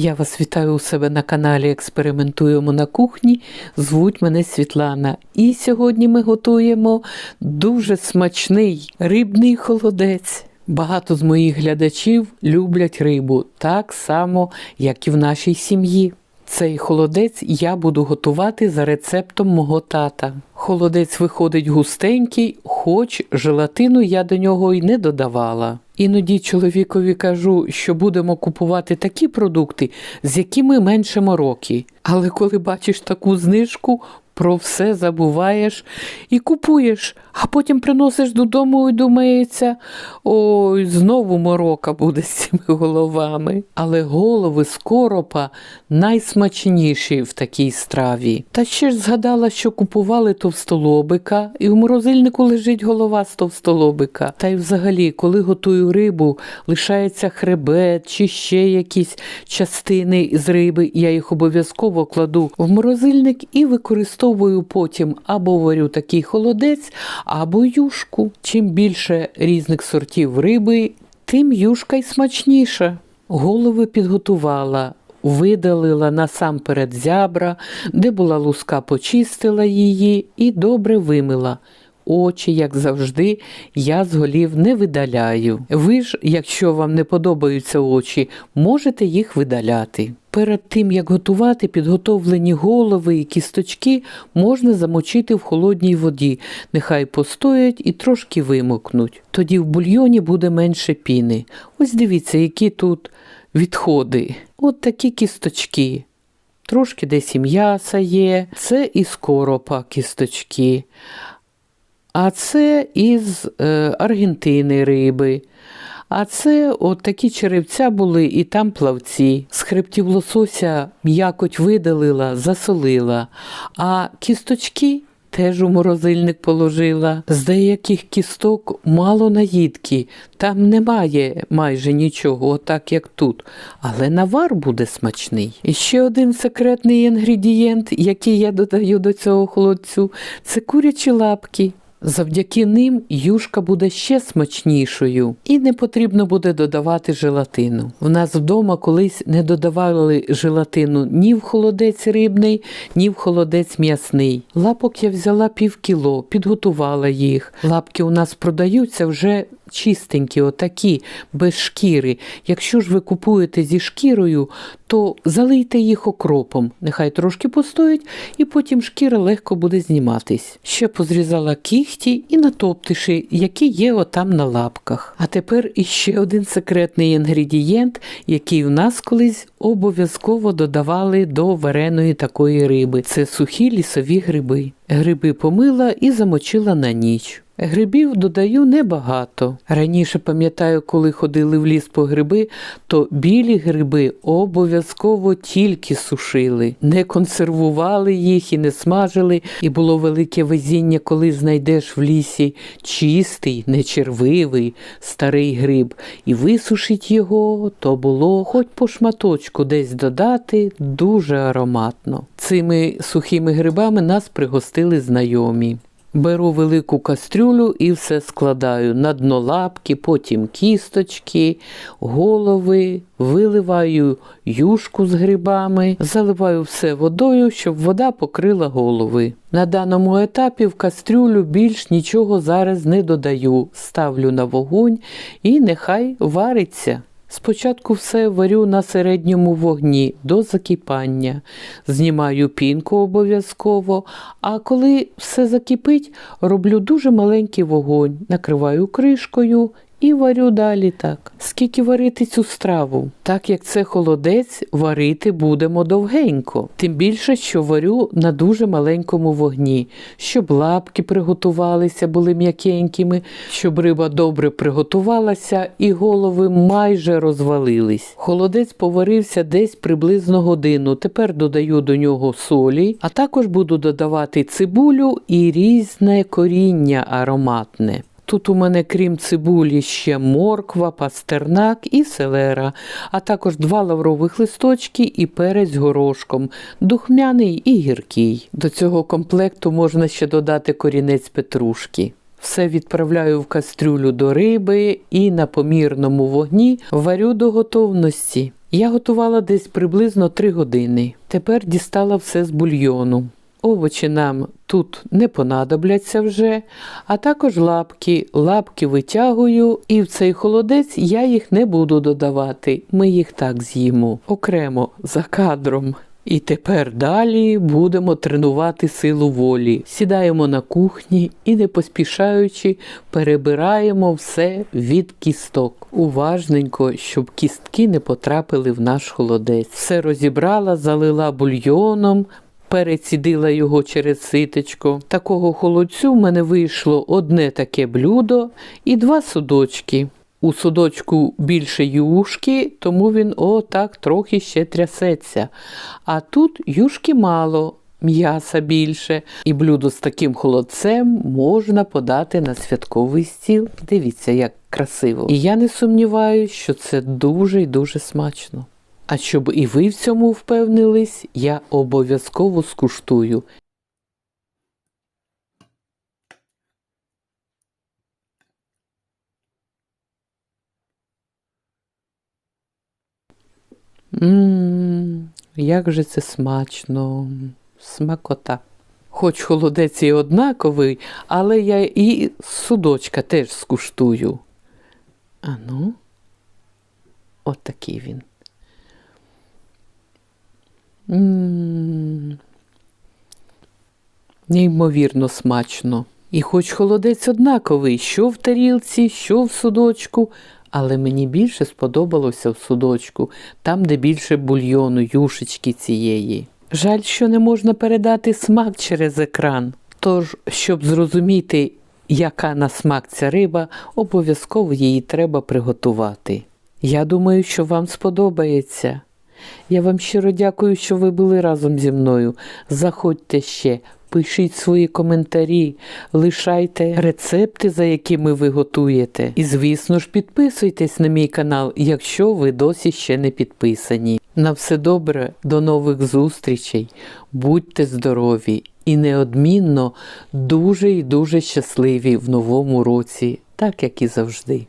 Я вас вітаю у себе на каналі Експериментуємо на кухні. Звуть мене Світлана. І сьогодні ми готуємо дуже смачний рибний холодець. Багато з моїх глядачів люблять рибу так само, як і в нашій сім'ї. Цей холодець я буду готувати за рецептом мого тата. Холодець виходить густенький, хоч желатину я до нього й не додавала. Іноді чоловікові кажу, що будемо купувати такі продукти, з якими менше мороки. Але коли бачиш таку знижку, про все забуваєш і купуєш, а потім приносиш додому і думається, ой, знову морока буде з цими головами. Але голови з коропа найсмачніші в такій страві. Та ще ж згадала, що купували товстолобика, і в морозильнику лежить голова з товстолобика. Та й взагалі, коли готую рибу, лишається хребет чи ще якісь частини з риби, я їх обов'язково кладу в морозильник і використовую потім або варю такий холодець, або юшку. Чим більше різних сортів риби, тим юшка й смачніша. Голови підготувала. Видалила насамперед зябра, де була луска, почистила її і добре вимила. Очі, як завжди, я з голів не видаляю. Ви ж, якщо вам не подобаються очі, можете їх видаляти. Перед тим, як готувати, підготовлені голови і кісточки можна замочити в холодній воді, нехай постоять і трошки вимокнуть. Тоді в бульйоні буде менше піни. Ось дивіться, які тут відходи. От такі кісточки. Трошки десь і м'яса є, це із коропа кісточки. А це із е, Аргентини риби. А це от такі черевця були і там плавці. З хребтів лосося м'якоть видалила, засолила, а кісточки теж у морозильник положила. З деяких кісток мало наїдки, там немає майже нічого, отак як тут. Але навар буде смачний. І ще один секретний інгредієнт, який я додаю до цього холодцю, це курячі лапки. Завдяки ним юшка буде ще смачнішою і не потрібно буде додавати желатину. В нас вдома колись не додавали желатину ні в холодець рибний, ні в холодець м'ясний. Лапок я взяла пів кіло, підготувала їх. Лапки у нас продаються вже чистенькі, отакі, без шкіри. Якщо ж ви купуєте зі шкірою, то залийте їх окропом. Нехай трошки постоять, і потім шкіра легко буде зніматись. Ще позрізала кіхті і натоптиші, які є отам на лапках. А тепер іще один секретний інгредієнт, який в нас колись обов'язково додавали до вареної такої риби. Це сухі лісові гриби. Гриби помила і замочила на ніч. Грибів додаю небагато. Раніше пам'ятаю, коли ходили в ліс по гриби, то білі гриби обов'язково тільки сушили, не консервували їх і не смажили. І було велике везіння, коли знайдеш в лісі чистий, нечервивий, старий гриб, і висушить його, то було хоч по шматочку десь додати дуже ароматно. Цими сухими грибами нас пригостили знайомі. Беру велику кастрюлю і все складаю на дно лапки, потім кісточки, голови, виливаю юшку з грибами, заливаю все водою, щоб вода покрила голови. На даному етапі в кастрюлю більш нічого зараз не додаю. Ставлю на вогонь і нехай вариться. Спочатку все варю на середньому вогні до закипання, знімаю пінку обов'язково, а коли все закипить, роблю дуже маленький вогонь, накриваю кришкою і варю далі так. Скільки варити цю страву? Так як це холодець, варити будемо довгенько. Тим більше, що варю на дуже маленькому вогні, щоб лапки приготувалися, були м'якенькими, щоб риба добре приготувалася і голови майже розвалились. Холодець поварився десь приблизно годину. Тепер додаю до нього солі, а також буду додавати цибулю і різне коріння ароматне. Тут у мене, крім цибулі, ще морква, пастернак і селера, а також два лаврових листочки і перець горошком, духмяний і гіркий. До цього комплекту можна ще додати корінець петрушки. Все відправляю в кастрюлю до риби і на помірному вогні варю до готовності. Я готувала десь приблизно 3 години. Тепер дістала все з бульйону. Овочі нам тут не понадобляться вже, а також лапки. Лапки витягую, і в цей холодець я їх не буду додавати. Ми їх так з'їмо окремо за кадром. І тепер далі будемо тренувати силу волі. Сідаємо на кухні і, не поспішаючи, перебираємо все від кісток. Уважненько, щоб кістки не потрапили в наш холодець. Все розібрала, залила бульйоном. Перецідила його через ситечко. Такого холодцю в мене вийшло одне таке блюдо і два судочки. У судочку більше юшки, тому він отак трохи ще трясеться. А тут юшки мало, м'яса більше, і блюдо з таким холодцем можна подати на святковий стіл. Дивіться, як красиво. І я не сумніваюся, що це дуже і дуже смачно. А щоб і ви в цьому впевнились, я обов'язково скуштую. Ммм, як же це смачно, смакота. Хоч холодець і однаковий, але я і судочка теж скуштую. А ну, от Неймовірно смачно. І хоч холодець однаковий, що в тарілці, що в судочку, але мені більше сподобалося в судочку, там, де більше бульйону, юшечки цієї. Жаль, що не можна передати смак через екран. Тож, щоб зрозуміти, яка на смак ця риба, обов'язково її треба приготувати. Я думаю, що вам сподобається. Я вам щиро дякую, що ви були разом зі мною. Заходьте ще, пишіть свої коментарі, лишайте рецепти, за якими ви готуєте. І, звісно ж, підписуйтесь на мій канал, якщо ви досі ще не підписані. На все добре, до нових зустрічей. Будьте здорові і неодмінно дуже і дуже щасливі в новому році, так як і завжди.